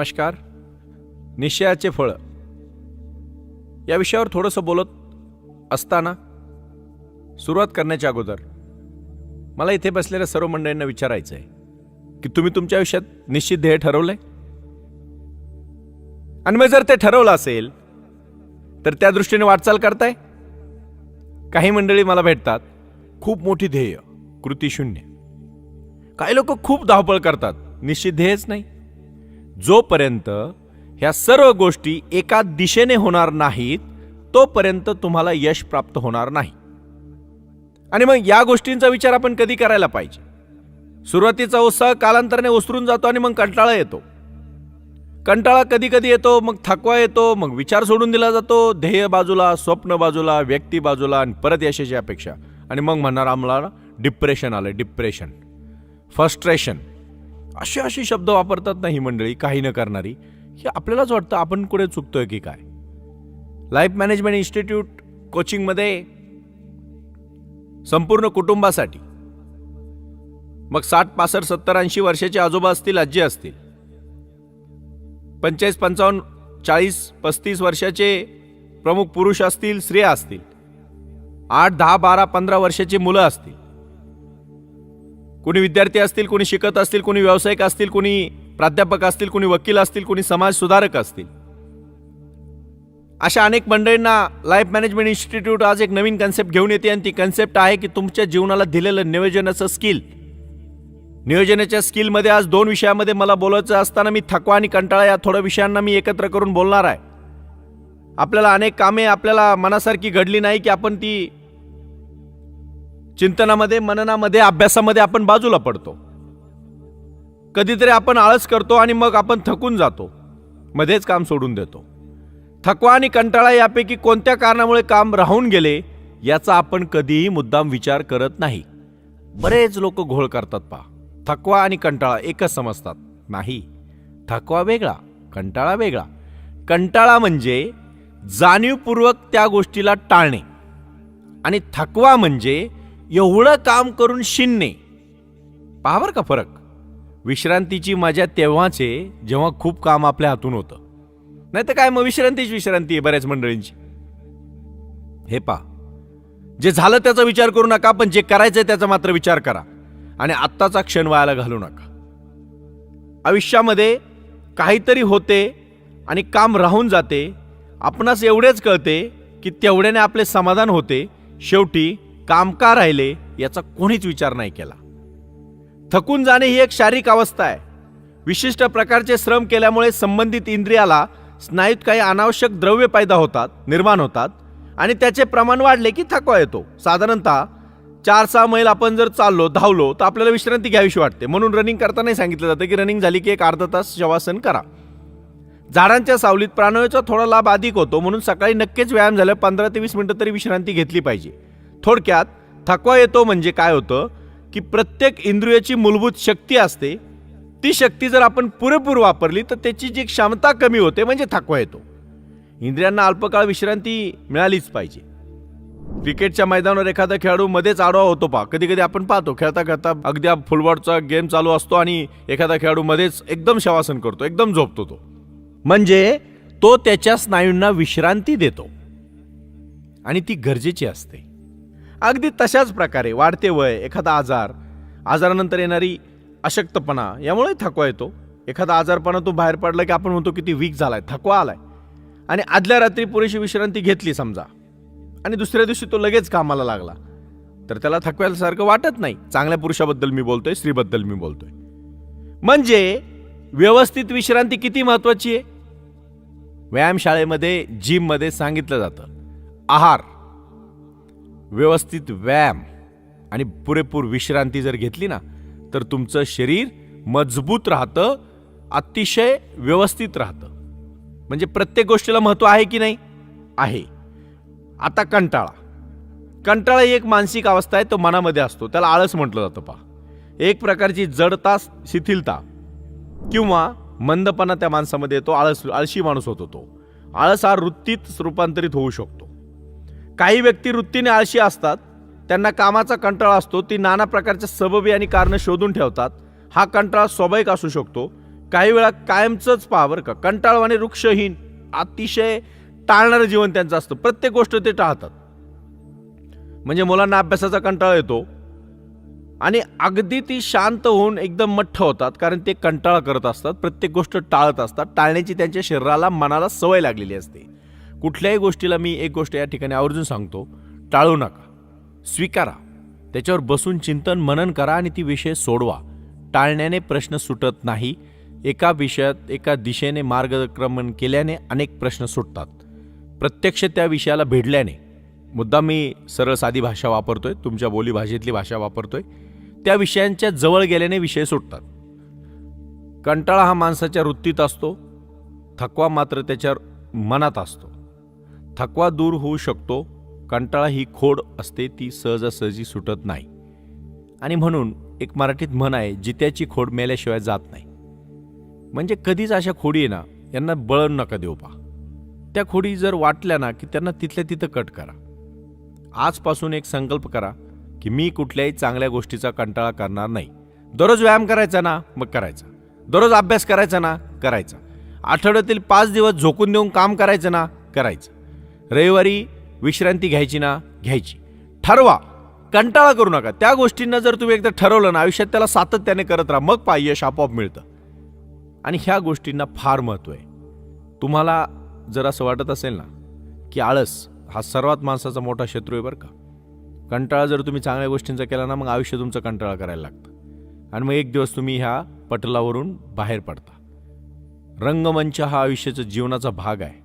नमस्कार. निश्चयाचे फळं. या विषयावर थोडंसं बोलत असताना सुरुवात करण्याच्या अगोदर मला इथे बसलेल्या सर्व मंडळींना विचारायचं आहे की तुम्ही तुमच्या आयुष्यात निश्चित ध्येय ठरवलंय? आणि मग जर ते ठरवलं असेल तर त्या दृष्टीने वाटचाल करताय? काही मंडळी मला भेटतात खूप मोठी ध्येय कृती शून्य. काही लोक खूप धावपळ करतात निश्चित ध्येयच नाही. जोपर्यंत ह्या सर्व गोष्टी एका दिशेने होणार नाहीत तोपर्यंत तुम्हाला यश प्राप्त होणार नाही. आणि मग या गोष्टींचा विचार आपण कधी करायला पाहिजे? सुरुवातीचा उत्साह कालांतराने ओसरून जातो आणि मग कंटाळा येतो. कंटाळा कधी कधी येतो मग थकवा येतो मग विचार सोडून दिला जातो ध्येय बाजूला स्वप्न बाजूला व्यक्ती बाजूला आणि परत यशाची अपेक्षा. आणि मग म्हणणार आम्हाला डिप्रेशन आलं डिप्रेशन. फ्रस्ट्रेशन. असे असे शब्द वापरतात ना ही मंडळी काही न करणारी. हे आपल्यालाच वाटतं आपण कुठे चुकतोय की काय? लाईफ मॅनेजमेंट इन्स्टिट्यूट कोचिंगमध्ये संपूर्ण कुटुंबासाठी. मग साठ पासष्ट सत्तर ऐंशी वर्षाचे आजोबा असतील आजी असतील. पंचेचाळीस पंचावन्न चाळीस पस्तीस वर्षाचे प्रमुख पुरुष असतील स्त्रिया असतील. आठ दहा बारा पंधरा वर्षाची मुलं असतील. कोणी विद्यार्थी असतील कोणी शिकत असतील कोणी व्यावसायिक असतील कोणी प्राध्यापक असतील कोणी वकील असतील कोणी समाज सुधारक असतील. अशा अनेक मंडळींना लाईफ मॅनेजमेंट इन्स्टिट्यूट आज एक नवीन कन्सेप्ट घेऊन येते आणि ती कन्सेप्ट आहे की तुमच्या जीवनाला दिलेलं नियोजनाचं स्किल. नियोजनाच्या स्किलमध्ये आज दोन विषयामध्ये मला बोलायचं असताना मी थकवा आणि कंटाळा या थोड्या विषयांना मी एकत्र करून बोलणार आहे. आपल्याला अनेक कामे आपल्याला मनासारखी घडली नाही की आपण ती चिंतनामध्ये मननामध्ये अभ्यासामध्ये आपण बाजूला पडतो. कधीतरी आपण आळस करतो आणि मग आपण थकून जातो. मध्येच काम सोडून देतो. थकवा आणि कंटाळा यापैकी कोणत्या कारणामुळे काम राहून गेले याचा आपण कधीही मुद्दाम विचार करत नाही. बरेच लोक घोळ करतात पहा. थकवा आणि कंटाळा एकच समजतात. नाही. थकवा वेगळा कंटाळा वेगळा. कंटाळा म्हणजे जाणीवपूर्वक त्या गोष्टीला टाळणे. आणि थकवा म्हणजे एवढं काम करून शिनणे. पहा का फरक. विश्रांतीची मजा तेव्हाच आहे जेव्हा खूप काम आपल्या हातून होतं. नाही तर काय मग विश्रांतीच विश्रांती आहे बऱ्याच मंडळींची. हे पहा. जे झालं त्याचा विचार करू नका पण जे करायचंय त्याचा मात्र विचार करा. आणि आत्ताचा क्षण व्हायला घालू नका. आयुष्यामध्ये काहीतरी होते आणि काम राहून जाते. आपणास एवढेच कळते की तेवढ्याने आपले समाधान होते. शेवटी काम का राहिले याचा कोणीच विचार नाही केला. थकून जाणे ही एक शारीरिक अवस्था आहे. विशिष्ट प्रकारचे श्रम केल्यामुळे संबंधित इंद्रियाला स्नायूत काही अनावश्यक द्रव्य पैदा होतात निर्माण होतात आणि त्याचे प्रमाण वाढले की थकवा येतो. साधारणतः चार सहा मैल आपण जर चाललो धावलो तर आपल्याला विश्रांती घ्यावीशी वाटते. म्हणून रनिंग करतानाही सांगितलं जातं की रनिंग झाली की एक अर्धा तास शवासन करा. झाडांच्या सावलीत प्राणवायूचा थोडा लाभ अधिक होतो म्हणून सकाळी नक्कीच व्यायाम झाल्यावर पंधरा ते वीस मिनिटं तरी विश्रांती घेतली पाहिजे. थोडक्यात थकवा येतो म्हणजे काय होतं की प्रत्येक इंद्रियाची मूलभूत शक्ती असते. ती शक्ती जर आपण पुरेपूर वापरली तर त्याची जी क्षमता कमी होते म्हणजे थकवा येतो. इंद्रियांना अल्पकाळ विश्रांती मिळालीच पाहिजे. क्रिकेटच्या मैदानावर एखादा खेळाडू मध्येच आडवा होतो पा कधी कधी आपण पाहतो खेळता खेळता अगदी फुलबॉलचा गेम चालू असतो आणि एखादा खेळाडू मध्येच एकदम शवासन करतो एकदम झोपतो तो. म्हणजे तो त्याच्या स्नायूंना विश्रांती देतो. आणि ती गरजेची असते. अगदी तशाच प्रकारे वाढते वय एखादा आजार. आजारानंतर येणारी अशक्तपणा यामुळे थकवा येतो. एखादा आजारपणा तो बाहेर पडला की आपण म्हणतो किती वीक झालाय थकवा आलाय. आणि आदल्या रात्री पुरेशी विश्रांती घेतली समजा. आणि दुसऱ्या दिवशी तो लगेच कामाला लागला. तर त्याला थकव्यासारखं वाटत नाही. चांगल्या पुरुषाबद्दल मी बोलतोय स्त्रीबद्दल मी बोलतोय. म्हणजे व्यवस्थित विश्रांती किती महत्वाची आहे? व्यायामशाळेमध्ये जिममध्ये सांगितलं जातं. आहार. व्यवस्थित व्यायाम आणि पुरेपूर विश्रांती जर घेतली ना तर तुमचं शरीर मजबूत राहतं अतिशय व्यवस्थित राहतं. म्हणजे प्रत्येक गोष्टीला महत्त्व आहे की नाही? आहे. आता कंटाळा. कंटाळा ही एक मानसिक अवस्था आहे तो मनामध्ये असतो. त्याला आळस म्हटलं जातं पहा. एक प्रकारची जडता शिथिलता किंवा मंदपणा त्या माणसामध्ये येतो आळस आळशी माणूस होतो तो. आळस हा वृत्तीत रूपांतरित होऊ शकतो. काही व्यक्ती वृत्तीने आळशी असतात त्यांना कामाचा कंटाळा असतो ती नाना प्रकारच्या सबबी आणि कारणं शोधून ठेवतात. हा कंटाळा स्वाभाविक असू शकतो. काही वेळा कायमचंच पावर का कंटाळवाने वृक्षहीन अतिशय टाळणारं जीवन त्यांचं असतं. प्रत्येक गोष्ट ते टाळतात. म्हणजे मुलांना अभ्यासाचा कंटाळा येतो आणि अगदी ती शांत होऊन एकदम मठ्ठ होतात कारण ते कंटाळा करत असतात प्रत्येक गोष्ट टाळत असतात. टाळण्याची त्यांच्या शरीराला मनाला सवय लागलेली असते. कुठल्याही गोष्टीला मी एक गोष्ट या ठिकाणी आवर्जून सांगतो टाळू नका. स्वीकारा. त्याच्यावर बसून चिंतन मनन करा आणि ती विषय सोडवा. टाळण्याने प्रश्न सुटत नाही. एका विषयात एका दिशेने मार्गक्रमण केल्याने अनेक प्रश्न सुटतात. प्रत्यक्ष त्या विषयाला भिडल्याने मुद्दा मी सरळ साधी भाषा वापरतोय तुमच्या बोलीभाषेतली भाषा वापरतोय त्या विषयांच्या जवळ गेल्याने विषय सुटतात. कंटाळा हा माणसाच्या वृत्तीत असतो थकवा मात्र त्याच्या मनात असतो. थकवा दूर होऊ शकतो. कंटाळा ही खोड असते ती सहजासहजी सुटत नाही. आणि म्हणून एक मराठीत म्हण आहे जित्याची खोड मेल्याशिवाय जात नाही. म्हणजे कधीच अशा खोडी ना यांना बळण नका देऊ पा त्या खोडी जर वाटल्या ना की त्यांना तिथल्या तिथं कट करा. आजपासून एक संकल्प करा की मी कुठल्याही चांगल्या गोष्टीचा कंटाळा करणार नाही. दररोज व्यायाम करायचा ना मग करायचा. दररोज अभ्यास करायचा ना करायचा. आठवड्यातील पाच दिवस झोकून देऊन काम करायचं ना करायचं. रविवारी विश्रांती घ्यायची ना? घ्यायची. ठरवा. कंटाळा करू नका. त्या गोष्टींना जर तुम्ही एकदा ठरवलं ना आयुष्यात त्याला सातत्याने करत राहा. मग पा यश आपोआप मिळतं. आणि ह्या गोष्टींना फार महत्त्व आहे. तुम्हाला जर असं वाटत असेल ना की आळस हा सर्वात माणसाचा मोठा शत्रू आहे बरं का. कंटाळा जर तुम्ही चांगल्या गोष्टींचा केला ना मग आयुष्य तुमचं कंटाळा करायला लागतं. आणि मग एक दिवस तुम्ही ह्या पटलावरून बाहेर पडता. रंगमंच हा आयुष्याचा जीवनाचा भाग आहे.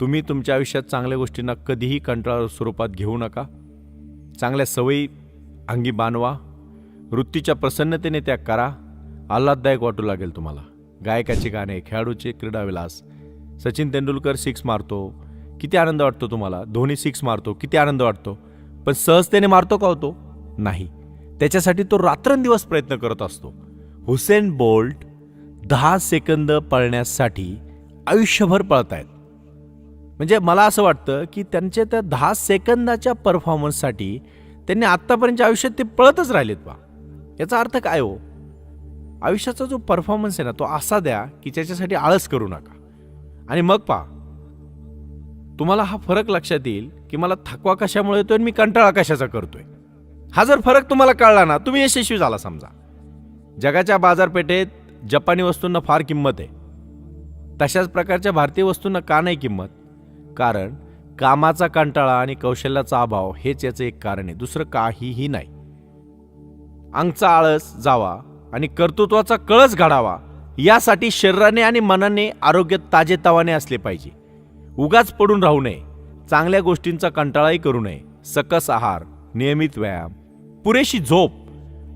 तुम्ही तुमच्या आयुष्यात चांगल्या गोष्टींना कधीही कंटाळा स्वरूपात घेऊ नका. चांगल्या सवयी अंगी बांधवा. वृत्तीच्या प्रसन्नतेने त्या करा. आल्हाददायक वाटू लागेल तुम्हाला. गायकाचे गाणे खेळाडूचे क्रीडाविलास. सचिन तेंडुलकर सिक्स मारतो. किती आनंद वाटतो तुम्हाला? धोनी सिक्स मारतो. किती आनंद वाटतो? पण सहजतेने मारतो का होतो नाही. त्याच्यासाठी तो रात्रंदिवस प्रयत्न करत असतो. हुसेन बोल्ट दहा सेकंद पळण्यासाठी आयुष्यभर पळतायत. म्हणजे मला असं वाटतं की त्यांच्या त्या दहा सेकंदाच्या परफॉर्मन्ससाठी त्यांनी आत्तापर्यंतच्या आयुष्यात ते पळतच राहिलेत बा. याचा अर्थ काय हो? आयुष्याचा जो परफॉर्मन्स आहे ना तो असा द्या की त्याच्यासाठी आळस करू नका. आणि मग पा तुम्हाला हा फरक लक्षात येईल की मला थकवा कशामुळे येतोय आणि मी कंटाळा कशाचा करतोय. हा जर फरक तुम्हाला कळला ना तुम्ही यशस्वी झाला समजा. जगाच्या बाजारपेठेत जपानी वस्तूंना फार किंमत आहे. तशाच प्रकारच्या भारतीय वस्तूंना का नाही किंमत? कारण कामाचा कंटाळा आणि कौशल्याचा अभाव हेच याचं एक कारण आहे. दुसरं काहीही नाही. अंगचा आळस जावा आणि कर्तृत्वाचा कळस घडावा यासाठी शरीराने आणि मनाने आरोग्य ताजेतवाने असले पाहिजे. उगाच पडून राहू नये. चांगल्या गोष्टींचा कंटाळाही करू नये. सकस आहार नियमित व्यायाम पुरेशी झोप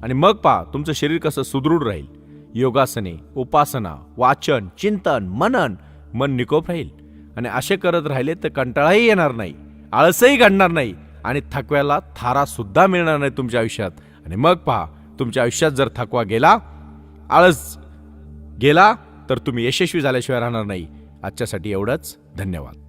आणि मग पहा तुमचं शरीर कसं सुदृढ राहील. योगासने उपासना वाचन चिंतन मनन मन निकोप राहील. आणि असे करत राहिले तर कंटाळाही येणार नाही आळसही घडणार नाही आणि थकव्याला थारासुद्धा मिळणार नाही तुमच्या आयुष्यात. आणि मग पहा तुमच्या आयुष्यात जर थकवा गेला आळस गेला तर तुम्ही यशस्वी झाल्याशिवाय राहणार नाही. आजच्यासाठी एवढंच. धन्यवाद.